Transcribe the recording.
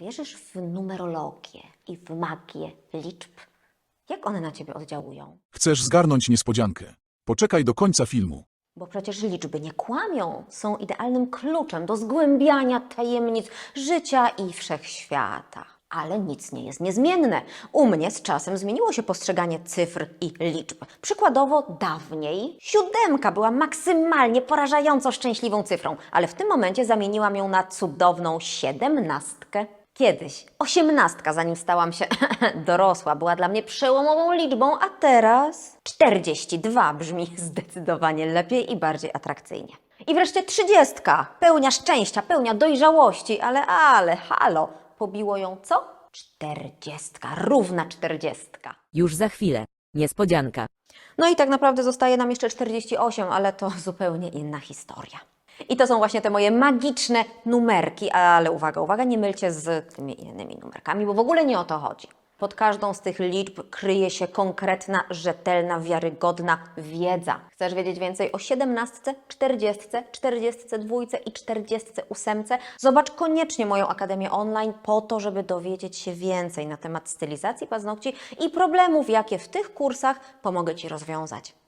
Wierzysz w numerologię i w magię liczb? Jak one na ciebie oddziałują? Chcesz zgarnąć niespodziankę? Poczekaj do końca filmu. Bo przecież liczby nie kłamią, są idealnym kluczem do zgłębiania tajemnic życia i wszechświata. Ale nic nie jest niezmienne. U mnie z czasem zmieniło się postrzeganie cyfr i liczb. Przykładowo dawniej siódemka była maksymalnie porażająco szczęśliwą cyfrą, ale w tym momencie zamieniłam ją na cudowną siedemnastkę. Kiedyś osiemnastka, zanim stałam się dorosła, była dla mnie przełomową liczbą, a teraz 42 brzmi zdecydowanie lepiej i bardziej atrakcyjnie. I wreszcie trzydziestka, pełnia szczęścia, pełnia dojrzałości, ale, ale, halo, pobiło ją co? Czterdziestka, równa czterdziestka. Już za chwilę. Niespodzianka. No i tak naprawdę zostaje nam jeszcze 48, ale to zupełnie inna historia. I to są właśnie te moje magiczne numerki, ale uwaga, uwaga, nie mylcie z tymi innymi numerkami, bo w ogóle nie o to chodzi. Pod każdą z tych liczb kryje się konkretna, rzetelna, wiarygodna wiedza. Chcesz wiedzieć więcej o 17, 40, 42 i 48? Zobacz koniecznie moją Akademię Online po to, żeby dowiedzieć się więcej na temat stylizacji paznokci i problemów, jakie w tych kursach pomogę Ci rozwiązać.